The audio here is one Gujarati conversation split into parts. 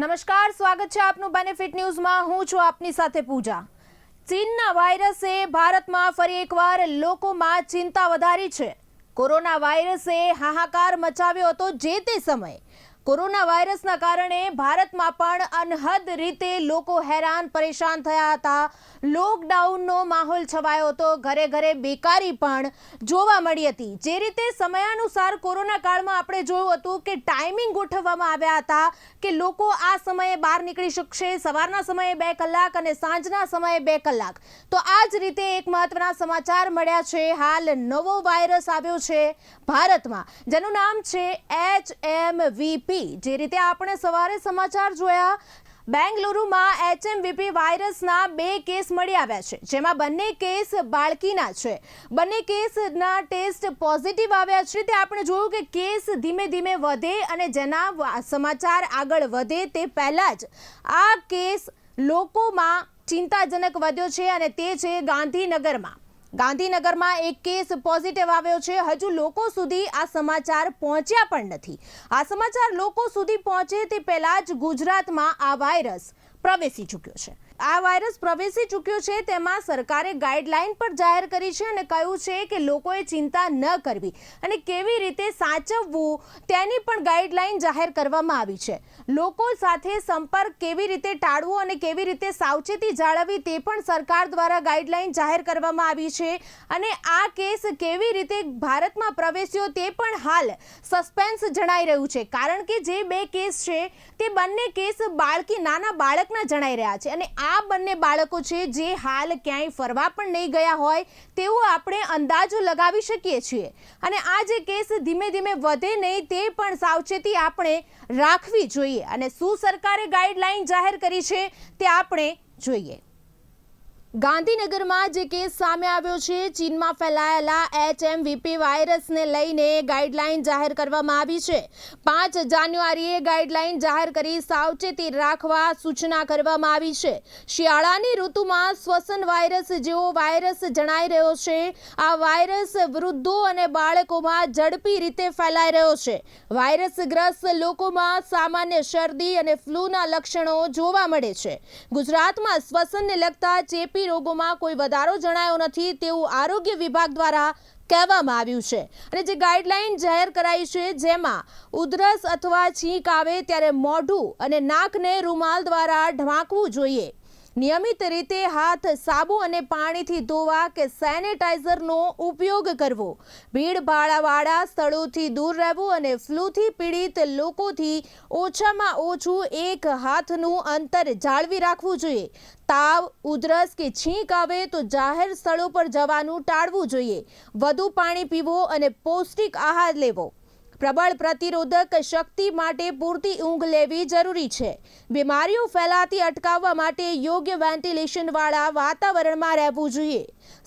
નમસ્કાર, સ્વાગત છે આપનું બેનિફિટ ન્યૂઝમાં હું છું આપની સાથે પૂજા. ચીનના વાયરસે ભારતમાં ફરી એકવાર લોકોમાં ચિંતા વધારી છે. કોરોના વાયરસે હાહાકાર મચાવ્યો હતો જે તે સમયે. કોરોના વાયરસના કારણે ભારતમાં પણ અનહદ રીતે લોકો હેરાન પરેશાન થયા હતા. લોકડાઉનનો માહોલ છવાયો હતો. ઘરે ઘરે બેકારી પણ જોવા મળી હતી. જે રીતે સમયાનુસાર કોરોના કાળમાં આપણે જોયું હતું કે ટાઈમિંગ ગોઠવવામાં આવ્યા હતા કે લોકો આ સમયે બહાર નીકળી શકશે, સવારના સમયે બે કલાક અને સાંજના સમયે બે કલાક. તો આ જ રીતે એક મહત્વના સમાચાર મળ્યા છે. હાલ નવો વાયરસ આવ્યો છે ભારતમાં, જેનું નામ છે એચ એમ વીપી જે રીતે આપણે સવારે સમાચાર જોયા, બેંગલુરુમાં એચએમવીપી વાયરસના બે કેસ મળી આવ્યા છે, જેમાં બંને કેસ બાળકીના છે. બંને કેસના ટેસ્ટ પોઝિટિવ આવ્યા છે, તે આપણે જોયું કે કેસ ધીમે ધીમે વધે અને જેના સમાચાર આગળ વધે તે પહેલાં જ આ કેસ લોકોમાં ચિંતાજનક વધ્યો છે અને તે છે ગાંધીનગરમાં. ગાંધીનગરમાં એક કેસ પોઝિટિવ આવ્યો છે. હજુ લોકો સુધી આ સમાચાર પહોંચ્યા પણ નથી. આ સમાચાર લોકો સુધી પહોંચે તે પહેલા જ ગુજરાતમાં આ વાયરસ પ્રવેશી ચૂક્યો છે. આ વાયરસ પ્રવેશી ચૂક્યો છે, તેમાં સરકારે ગાઈડલાઈન પણ જાહેર કરી છે અને કહ્યું છે કે લોકોએ ચિંતા ન કરવી અને કેવી રીતે સાચવવું તેની પણ ગાઈડલાઈન જાહેર કરવામાં આવી છે. લોકો સાથે સંપર્ક કેવી રીતે ટાળવો અને કેવી રીતે સાવચેતી જાળવવી તે પણ સરકાર દ્વારા ગાઈડલાઈન જાહેર કરવામાં આવી છે અને આ કેસ કેવી રીતે ભારતમાં પ્રવેશ્યો તે પણ હાલ સસ્પેન્સ જણાઈ રહ્યું છે. કારણ કે જે બે કેસ છે, તે બંને કેસ બાળકી, નાના બાળકના જણાઈ રહ્યા છે અને આ બંને બાળકો છે જે હાલ ક્યાંય ફરવા પણ નહીં ગયા હોય તેવું આપણે અંદાજો લગાવી શકીએ છીએ. અને આ જે કેસ ધીમે ધીમે વધે નહીં તે પણ સાવચેતી આપણે રાખવી જોઈએ. અને શું સરકારે ગાઈડલાઈન જાહેર કરી છે તે આપણે જોઈએ. ગાંધીનગરમાં જે કેસ સામે આવ્યો છે, ચીનમાં ફેલાયેલા એચએમવીપી વાયરસને લઈને ગાઈડલાઈન જાહેર કરવામાં આવી છે. પાંચ જાન્યુઆરીએ ગાઈડલાઈન જાહેર કરી સાવચેતી રાખવા સૂચના કરવામાં આવી છે. શિયાળાની ઋતુમાં શ્વસન વાયરસ જેવો વાયરસ જણાઈ રહ્યો છે. આ વાયરસ વૃદ્ધો અને બાળકોમાં ઝડપી રીતે ફેલાઈ રહ્યો છે. વાયરસગ્રસ્ત લોકોમાં સામાન્ય શરદી અને ફ્લૂના લક્ષણો જોવા મળે છે. ગુજરાતમાં શ્વસનને લગતા ચેપી રોગોમાં કોઈ વધારો જણાયો નથી તેવું આરોગ્ય વિભાગ દ્વારા કહેવામાં આવ્યું છે. અને જે ગાઈડલાઈન જાહેર કરાઈ છે જેમાં ઉધરસ અથવા છીંક આવે ત્યારે મોઢું અને નાકને રૂમાલ દ્વારા ઢાંકવું જોઈએ. નિયમિત રીતે હાથ, સાબુ અને પાણીથી ધોવા કે સેનેટાઈઝરનો ઉપયોગ કરવો. ભીડભાડવાળા સ્થળોથી દૂર રહેવું અને ફ્લૂથી પીડિત લોકોથી ઓછામાં ઓછું એક હાથનું અંતર જાળવી રાખવું જોઈએ. તાવ, ઉધરસ કે છીંક આવે તો જાહેર સ્થળો પર જવાનું ટાળવું જોઈએ. વધુ પાણી પીવું અને પૌષ્ટિક આહાર લેવો. પ્રબળ પ્રતિરોધક શક્તિ માટે પૂરતી ઊંઘ લેવી જરૂરી છે. બીમારીઓ ફેલાતી અટકાવવા માટે યોગ્ય વેન્ટિલેશનવાળા વાતાવરણમાં રહેવું જોઈએ.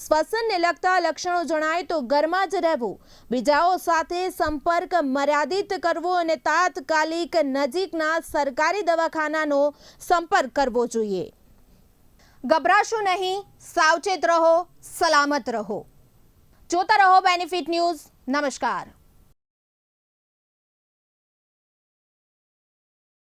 શ્વસનને લગતા લક્ષણો જણાય તો ઘરમાં જ રહેવું. બીજાઓ સાથે સંપર્ક મર્યાદિત કરવો અને તાત્કાલિક નજીકના સરકારી દવાખાનાનો સંપર્ક કરવો જોઈએ. ગભરાશો નહીં, સાવચેત રહો, સલામત રહો. જોતા રહો બેનિફિટ ન્યૂઝ નમસ્કાર.